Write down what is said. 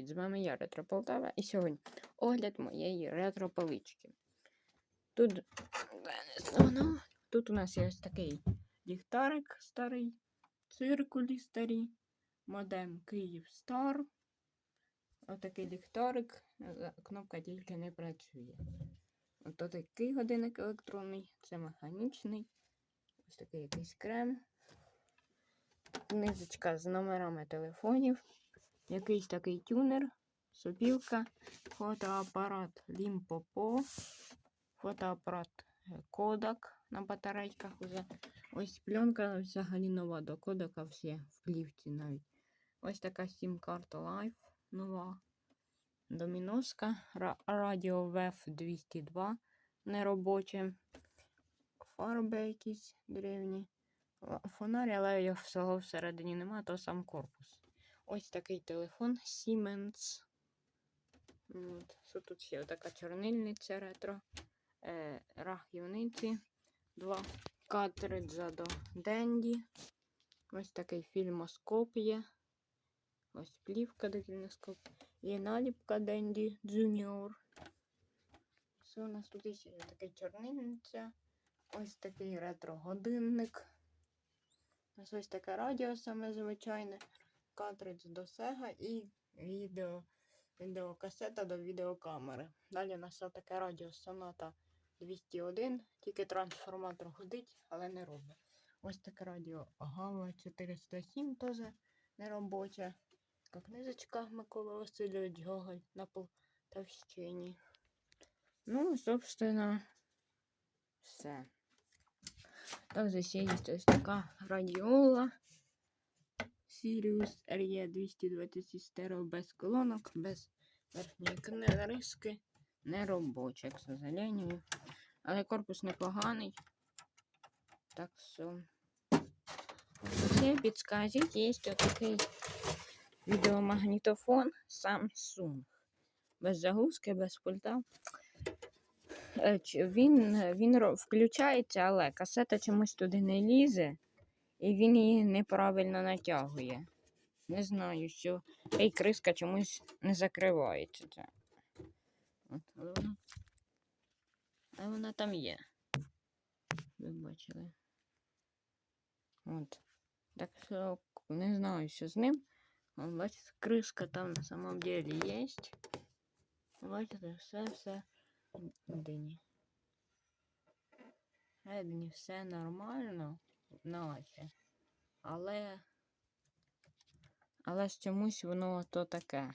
Привіт, з вами я Ретро Полтава і сьогодні огляд моєї ретро-полички. Тут, тут у нас є ось такий ліхтарик старий, циркулі старі, модем Київ Стар. Отакий ліхтарик, кнопка тільки не працює. Ото такий годинник електронний, це механічний. Ось такий якийсь крем. Книжечка з номерами телефонів. Якийсь такий тюнер, сопілка, фотоапарат Limpopo, фотоапарат е, Kodak на батарейках уже. Ось пленка взагалі нова до Kodak всі в плівці навіть. Ось така сім-карта Life нова. Доміноска, Ра- радіо VF 202 неробоче. Фарби якісь древні. Фонарь, але всього всередині нема, то сам корпус. Ось такий телефон Siemens. От. Що тут ще? Така чорнильниця ретро. Е, рахівниці. Два картриджа до Денді. Ось такий фільмоскоп є. Ось плівка до кіноскоп. Є наліпка Денді Junior. Що у нас тут є така чорнильниця. Ось такий ретро-годинник. Ось ось таке радіо саме звичайне картридж до Sega і відео, відеокасета до відеокамери. Далі у нас таке радіо Sonata 201, тільки трансформатор ходить, але не робить. Ось таке радіо Гава 407 теж неробоче. Така книжечка Микола Васильович Гоголь на Полтавщині. Ну, собственно, все. Также ще є ось така радіола. Sirius RE 220 стерео без колонок, без верхньої книриски. Не робоча, к сожалению. Але корпус непоганий. Так що. Ще підскажіть, є такий відеомагнітофон Samsung. Без заглушки, без пульта. Е, Він, він включається, але касета чомусь туди не лізе. І він її неправильно натягує. Не знаю, що. Та й криска чомусь не закривається. Це. От, але вона... А вона там є. Ви бачили. От. Так що не знаю, що з ним. От, бачите, криска там на самом деле є. Бачите, все, все дині. Едні все нормально, наче. Але. Але ж чомусь воно то таке.